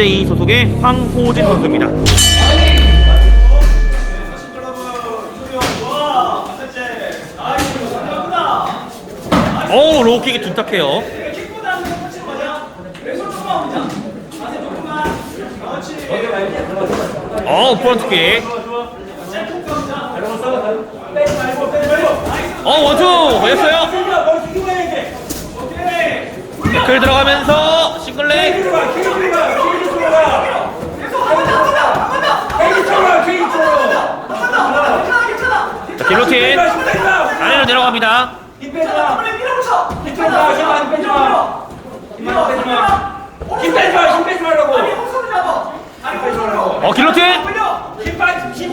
김재희 소속의 황호진 선수입니다. 어우 로우킥이 둔탁해요. 어 프론트킥. 어 원투 걸렸어요. 태클 들어가면서 싱글레이. 길로틴 아래로 내려갑니다. 힘 빼지 마, 힘 빼지 말라고. 어 길로틴. 힘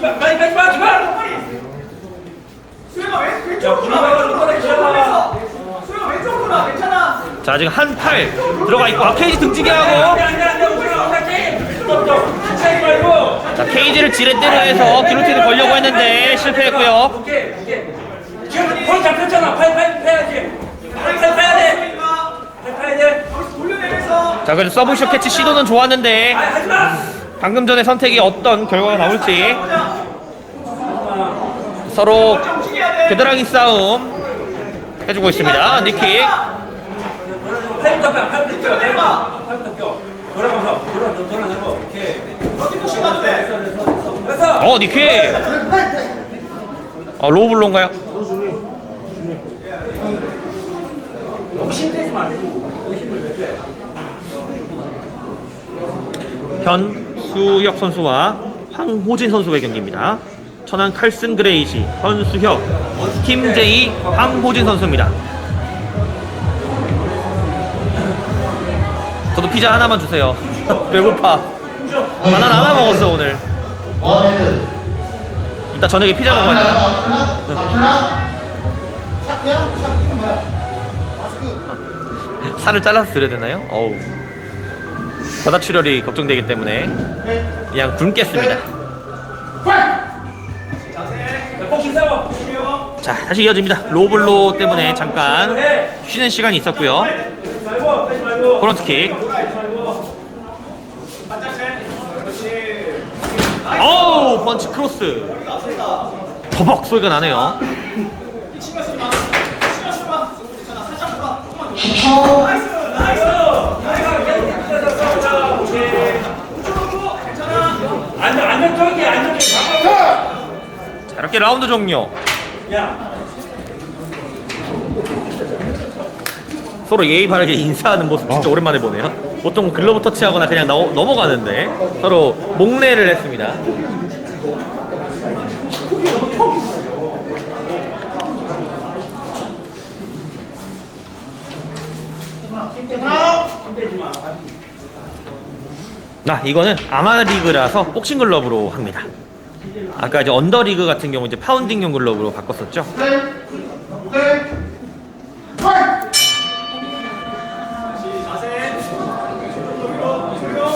빼지 마, 제발. 자 지금 한 팔 들어가 있고 아 케이지 등지게 하고 안 돼, 안 돼. 자 케이지를 지렛대로 해서 걸려고 했는데 실패했고요. 오케이, 오케이. 지금 볼 잡혔잖아. 팔, 팔 빼야지. 팔, 팔 빼야 돼. 팔 빼야 돼. 자 그래도 서브쇼 캐치 시도는 좋았는데 아, 하지 마. 방금 전의 선택이 어떤 결과가 나올지 서로 겨드랑이 싸움 해주고 있습니다. 니킥 팔부터 빼, 팔부터 껴. 팔부터 껴. 돌아가면서, 돌아, 돌아내고. 오케이. 됐 어. 어 니킥 어 로우블로인가요? 현수혁 선수와 황호진 선수의 경기입니다. 천안 칼슨 그레이시, 현수혁, 김재희, 황호진 선수입니다. 저도 피자 하나만 주세요. 배고파. 바나나 하나 먹었어 오늘. 이따 저녁에 피자 먹어야 돼. 살을 잘라서 드려야 되나요? 어우. 바다 출혈이 걱정되기 때문에 그냥 굶겠습니다. 자, 다시 이어집니다. 로블로 때문에 잠깐 쉬는 시간이 있었고요. 프론트킥. 어우, 펀치 크로스. 버벅 소리가 나네요. 자, 이렇게 라운드 종료. 야, 서로 예의 바르게 인사하는 모습 진짜 오랜만에 보네요. 보통 글러브 터치하거나 그냥 넘- 넘어가는데 서로 목례를 했습니다. 나 이거는 아마리그라서 복싱 글러브로 합니다. 아까 이제 언더리그 같은 경우 이제 파운딩용 글러브로 바꿨었죠.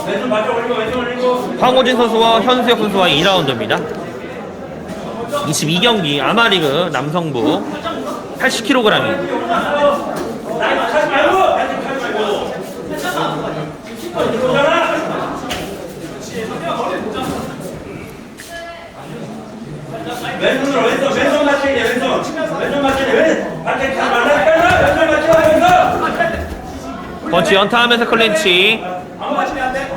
왼손 맞춰 올리고, 왼손 올리고. 황호진 선수와 현수혁 선수와의 2라운드입니다. 22경기 아마리그 남성부 80kg입니다. 나이스 차지 말고, 나이스 차지 말고. 들어오잖아. 왼손으로 왼손 왼손 안 돼.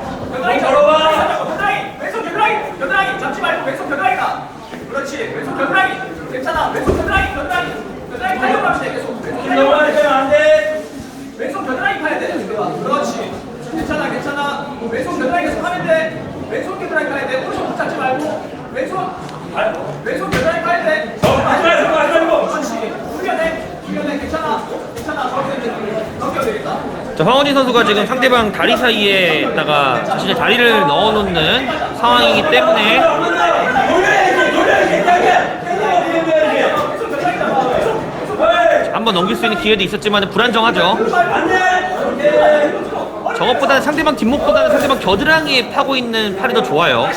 왼손 걸어봐. 왼손 겨드랑이 겨드랑이 잡지 말고 왼손 겨드랑이다. 그렇지. 왼손 겨드랑이. 괜찮아. 왼손 겨드랑이 겨드랑이. 겨드랑이 파려고 하면 돼 계속. 왼손 빼면 안 돼. 왼손 겨드랑이 파야 돼 그렇지. 괜찮아 괜찮아. 왼손 겨드랑이 계속 하면 돼. 왼손 겨드랑이 파야 돼. 오른손 붙잡지 말고. 왼손 아, 왼손 겨드랑이 파야 돼. 말고. 그렇지. 훈련해. 훈련해. 괜찮아. 괜찮아. 저렇게 되겠다 자, 황호진 선수가 지금 상대방 다리 사이에다가 자신의 다리를 넣어놓는 상황이기 때문에. 한번 넘길 수 있는 기회도 있었지만 불안정하죠. 저것보다는 상대방 뒷목보다는 상대방 겨드랑이에 파고 있는 팔이 더 좋아요.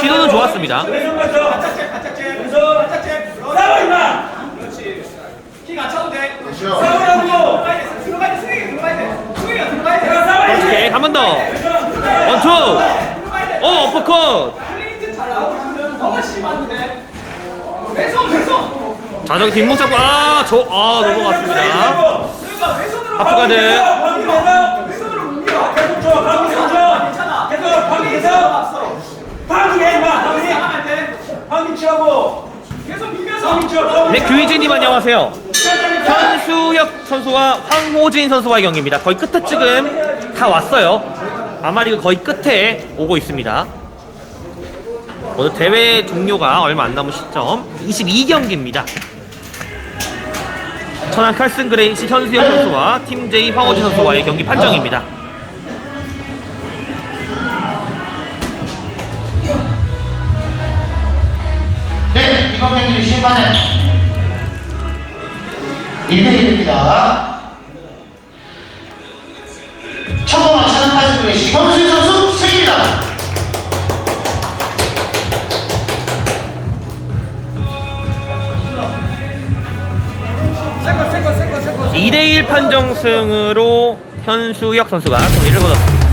시도는 좋았습니다. 왼손 맞춰. 왼손. 싸워 임마. 그렇지 킥안 차도 돼 싸우라고. 들어가야 돼 들어가야 돼 스윙 들어가야 돼 스윙이야 들어가야 돼 더. 어, 어퍼컷. 클린트 잘 나오고 있으면 너무 심한데. 왼손 왼손. 자, 저기 뒷목 잡고, 아, 저, 아, 넘어갔습니다. 방금 네, 규희진님 안녕하세요. 현수혁 선수와 황호진 선수와의 경기입니다. 거의 끝에 지금 다 왔어요. 아마리가 거의 끝에 오고 있습니다. 오늘 대회 종료가 얼마 안 남은 시점 22경기입니다. 천안 칼슨 그레이시 현수혁 선수와 팀 J 황호진 선수와의 경기 판정입니다. 네, 이번 경기 심판은 1대1입니다. 세컨 세컨 세컨. 2대1 판정승으로 현수혁 선수가 승리를 거뒀습니다.